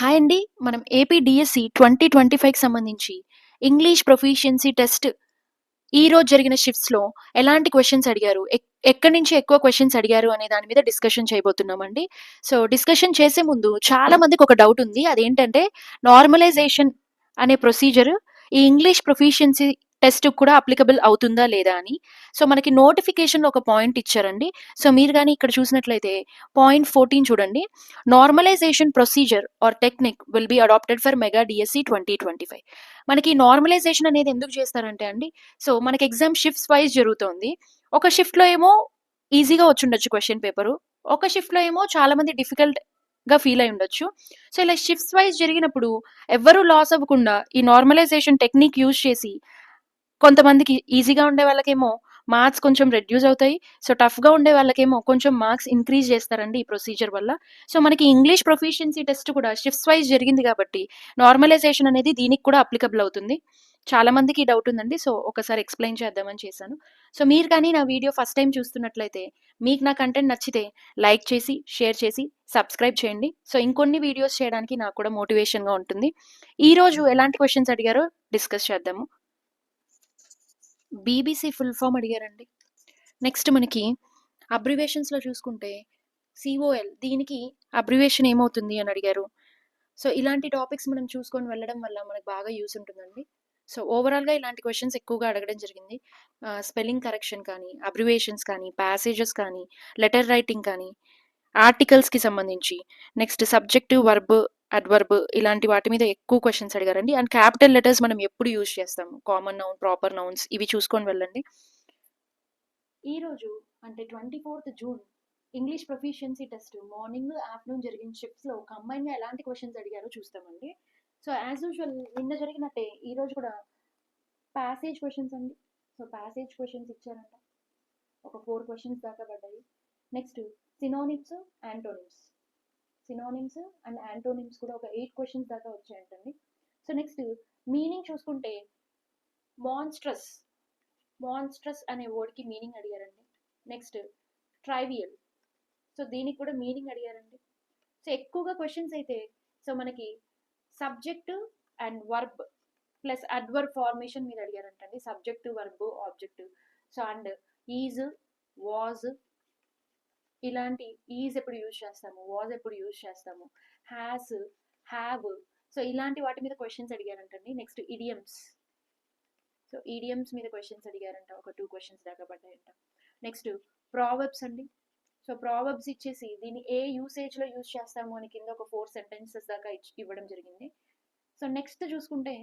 Hi అండి. మనం AP DSC 2025కి సంబంధించి ఇంగ్లీష్ ప్రొఫిషియన్సీ టెస్ట్ ఈరోజు జరిగిన షిఫ్ట్స్‌లో ఎలాంటి క్వశ్చన్స్ అడిగారు? ఎక్ ఎక్కడి నుంచి ఎక్కువ క్వశ్చన్స్ అడిగారు అనే దాని మీద డిస్కషన్ చేయబోతున్నామండి. సో, డిస్కషన్ చేసే ముందు చాలా మందికి ఒక డౌట్ ఉంది. అదేంటంటే నార్మలైజేషన్ అనే ప్రొసీజర్ ఈ ఇంగ్లీష్ ప్రొఫిషియన్సీ టెస్ట్‌కి కూడా అప్లికబుల్ అవుతుందా లేదా అని. సో, మనకి నోటిఫికేషన్‌లో ఒక పాయింట్ ఇచ్చారండి. సో, మీరు కానీ ఇక్కడ చూసినట్లయితే పాయింట్ 14 చూడండి. Normalisation procedure or technique will be adapted for mega DSC twenty twenty five మనకి నార్మలైజేషన్ అనేది ఎందుకు చేస్తారంటే అండి, సో, మనకి ఎగ్జామ్ షిఫ్ట్స్ వైస్ జరుగుతోంది. ఒక షిఫ్ట్‌లో ఏమో ఈజీగా వచ్చుండొచ్చు క్వశ్చన్ పేపరు. ఒక షిఫ్ట్‌లో ఏమో చాలా మంది డిఫికల్ట్‌గా ఫీల్ అయి ఉండొచ్చు. సో, ఇలా షిఫ్ట్స్ వైస్ జరిగినప్పుడు ఎవ్వరు లాస్ అవ్వకుండా ఈ నార్మలైజేషన్ టెక్నిక్ యూజ్ చేసి కొంతమందికి ఈజీగా ఉండే వాళ్ళకేమో మార్క్స్ కొంచెం రెడ్యూస్ అవుతాయి. సో, టఫ్‌గా ఉండే వాళ్ళకేమో కొంచెం మార్క్స్ ఇంక్రీజ్ చేస్తారండి ఈ ప్రొసీజర్ వల్ల. సో, మనకి ఇంగ్లీష్ ప్రొఫిషియన్సీ టెస్ట్ కూడా షిఫ్ట్స్ వైజ్ జరిగింది కాబట్టి నార్మలైజేషన్ అనేది దీనికి కూడా అప్లికబుల్ అవుతుంది. చాలా మందికి డౌట్ ఉందండి. సో, ఒకసారి ఎక్స్‌ప్లెయిన్ చేద్దామని చేశాను. సో, మీరు కానీ నా వీడియో ఫస్ట్ టైం చూస్తున్నట్లయితే మీకు నా కంటెంట్ నచ్చితే లైక్ చేసి, షేర్ చేసి, సబ్స్క్రైబ్ చేయండి. సో, ఇంకొన్ని వీడియోస్ చేయడానికి నాకు కూడా మోటివేషన్‌గా ఉంటుంది. ఈరోజు ఎలాంటి క్వశ్చన్స్ అడిగారో డిస్కస్ చేద్దాము. బీబీసీ ఫుల్ ఫామ్ అడిగారండి. నెక్స్ట్ మనకి అబ్రివేషన్స్‌లో చూసుకుంటే సిఓఎల్ దీనికి అబ్రివేషన్ ఏమవుతుంది అని అడిగారు. సో, ఇలాంటి టాపిక్స్ మనం చూసుకొని వెళ్ళడం వల్ల మనకు బాగా యూస్ ఉంటుందండి. సో, ఓవరాల్‌గా ఇలాంటి క్వశ్చన్స్ ఎక్కువగా అడగడం జరిగింది. స్పెల్లింగ్ కరెక్షన్ కానీ, అబ్రివేషన్స్ కానీ, ప్యాసేజెస్ కానీ, లెటర్ రైటింగ్ కానీ, ఆర్టికల్స్‌కి సంబంధించి, నెక్స్ట్ సబ్జెక్టివ్ వర్బ్, అడ్వర్బ్ ఇలాంటి వాటి మీద ఎక్కువ క్వశ్చన్స్ అడిగారండి. అండ్ క్యాపిటల్ లెటర్స్ మనం ఎప్పుడు యూజ్ చేస్తాము? కామన్ నౌన్, ప్రాపర్ నౌన్స్ ఇవి చూసుకొని వెళ్ళండి. ఈరోజు అంటే 24థ్ June English proficiency test morning, afternoon జరిగిన షిఫ్ట్స్‌లో కంబైన్‌గా ఎలాంటి క్వశ్చన్స్ అడిగారో చూస్తామండి. సో, యాజ్ యూజువల్ నిన్న జరిగినట్టే ఈరోజు కూడా ప్యాసేజ్ క్వశ్చన్స్ అండి. సో, ప్యాసేజ్ క్వశ్చన్స్ ఇచ్చారంట. ఒక ఫోర్ క్వశ్చన్స్ దాకా పడ్డాయి. Next synonyms, antonyms. Synonyms and antonyms కూడా ఒక ఎయిట్ క్వశ్చన్స్ దాకా వచ్చాయంటండి. సో, నెక్స్ట్ మీనింగ్ చూసుకుంటే మాన్స్ట్రస్, మాన్స్ట్రస్ అనే వర్డ్‌కి మీనింగ్ అడిగారండి. Next trivial. సో, దీనికి కూడా మీనింగ్ అడిగారండి. సో, ఎక్కువగా క్వశ్చన్స్ అయితే సో, మనకి subject and verb plus adverb formation మీద అడిగారంటండి. Subject, verb, object so, and is, was ఇలాంటి ఈజ్ ఎప్పుడు యూజ్ చేస్తాము? వాజ్ ఎప్పుడు యూజ్ చేస్తాము? హ్యాస్ హ్యావ్ సో, ఇలాంటి వాటి మీద questions అడిగారంటండి. Next idioms. So, idioms మీద క్వశ్చన్స్ అడిగారంట. ఒక టూ క్వశ్చన్స్ దాకా పడ్డాయంట. నెక్స్ట్ ప్రావర్బ్స్ అండి. సో, ప్రావర్బ్స్ ఇచ్చేసి దీన్ని ఏ యూసేజ్‌లో యూజ్ చేస్తాము అని కింద ఒక ఫోర్ సెంటెన్సెస్ దాకా ఇచ్చి ఇవ్వడం జరిగింది. సో, నెక్స్ట్ చూసుకుంటే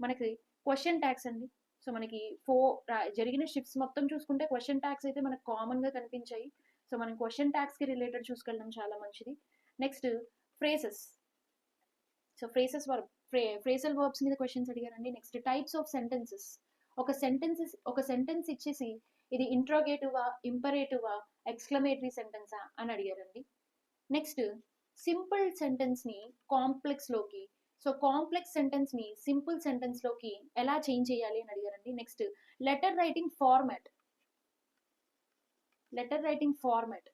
మనకి క్వశ్చన్ ట్యాక్స్ అండి. సో, మనకి ఫోర్ జరిగిన షిఫ్ట్స్ మొత్తం చూసుకుంటే క్వశ్చన్ ట్యాక్స్ అయితే మనకు కామన్‌గా కనిపించాయి. సో, మనం క్వశ్చన్ ట్యాగ్స్‌కి రిలేటెడ్ చూసుకెళ్ళడం చాలా మంచిది. Next phrases so, phrases verb phra phrasal verbs మీద క్వశ్చన్స్ అడిగారండి. Next types of sentences. ఒక సెంటెన్సెస్ ఒక సెంటెన్స్ ఇచ్చేసి ఇది ఇంట్రోగేటివా, ఇంపరేటివా, ఎక్స్‌క్లమేటరీ సెంటెన్సా అని అడిగారండి. నెక్స్ట్ సింపుల్ సెంటెన్స్‌ని కాంప్లెక్స్‌లోకి సో, కాంప్లెక్స్ సెంటెన్స్‌ని సింపుల్ సెంటెన్స్‌లోకి ఎలా చేంజ్ చేయాలి అని అడిగారండి. Next letter writing format. Letter writing format.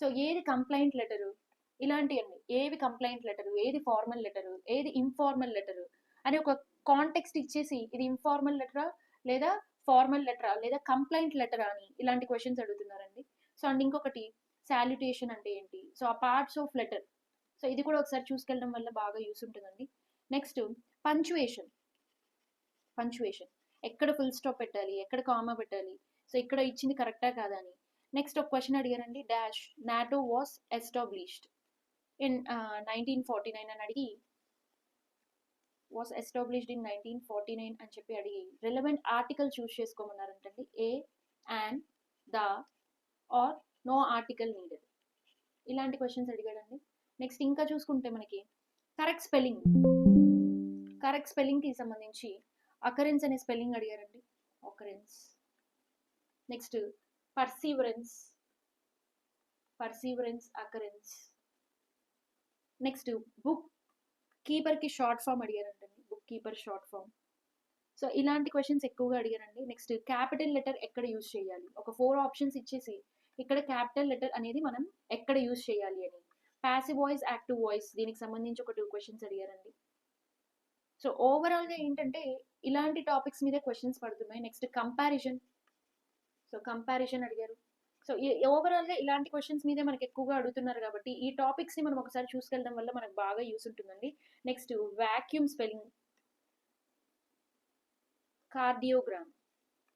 So, ఏది కంప్లైంట్ లెటరు ఇలాంటివన్నీ ఏవి కంప్లైంట్ లెటరు, ఏది ఫార్మల్ లెటరు, ఏది ఇన్ఫార్మల్ లెటరు అని ఒక కాంటెక్స్ట్ ఇచ్చేసి ఇది ఇన్ఫార్మల్ లెటరా లేదా ఫార్మల్ లెటరా లేదా కంప్లైంట్ లెటరా అని ఇలాంటి క్వశ్చన్స్ అడుగుతున్నారండి. సో, అండ్ ఇంకొకటి శాల్యుటేషన్ అంటే ఏంటి? సో, ఆ పార్ట్స్ ఆఫ్ లెటర్. సో, ఇది కూడా ఒకసారి చూసుకెళ్ళడం వల్ల బాగా యూస్ ఉంటుందండి. నెక్స్ట్ పంచువేషన్ పంచువేషన్ ఎక్కడ ఫుల్ స్టాప్ పెట్టాలి? ఎక్కడ కామా పెట్టాలి? సో, ఇక్కడ ఇచ్చింది కరెక్టా కాదని నెక్స్ట్ ఒక క్వశ్చన్ అడిగారండి. Dash NATO was established in nineteen forty nine అని అడిగి వాస్ ఎస్టాబ్లిష్డ్ ఇన్ 1949 అని చెప్పి అడిగి relevant article choose చేసుకోమన్నారంటండి. A, and the or no article needed. ఇలాంటి క్వశ్చన్స్ అడిగాడండి. నెక్స్ట్ ఇంకా చూసుకుంటే మనకి కరెక్ట్ స్పెల్లింగ్. కరెక్ట్ స్పెల్లింగ్‌కి సంబంధించి అకరెన్స్ అనే స్పెల్లింగ్ అడిగారండి. Occurrence. Next perseverance. Perseverance, occurrence. Next book కీపర్‌కి short form అడిగారంటండి. Book keeper short form so, ఇలాంటి questions ఎక్కువగా అడిగారండి. నెక్స్ట్ క్యాపిటల్ లెటర్ ఎక్కడ యూజ్ చేయాలి? ఒక ఫోర్ ఆప్షన్స్ ఇచ్చేసి ఇక్కడ క్యాపిటల్ లెటర్ అనేది మనం ఎక్కడ యూజ్ చేయాలి అని. ప్యాసివ్ వాయిస్ యాక్టివ్ వాయిస్ దీనికి సంబంధించి ఒక టూ క్వశ్చన్స్ అడిగారండి సో ఓవరాల్గా ఏంటంటే ఇలాంటి టాపిక్స్ మీద క్వశ్చన్స్ పడుతున్నాయి నెక్స్ట్ కంపారిజన్ సో కంపారిజన్ అడిగారు. సో ఓవరాల్గా ఇలాంటి క్వశ్చన్స్ మీదే మనకి ఎక్కువగా అడుగుతున్నారు కాబట్టి ఈ టాపిక్స్ని మనం ఒకసారి చూసుకెళ్ళడం వల్ల మనకు బాగా యూస్ ఉంటుందండి. Next vacuum spelling cardiogram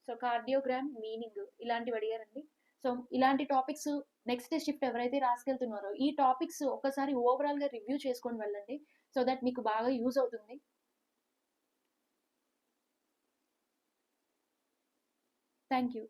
so cardiogram meaning ఇలాంటివి అడిగారండి. సో ఇలాంటి టాపిక్స్ నెక్స్ట్ షిఫ్ట్ ఎవరైతే రాసుకెళ్తున్నారో ఈ టాపిక్స్ ఒకసారి ఓవరాల్గా రివ్యూ చేసుకొని వెళ్ళండి. సో దట్ మీకు బాగా యూజ్ అవుతుంది. Thank you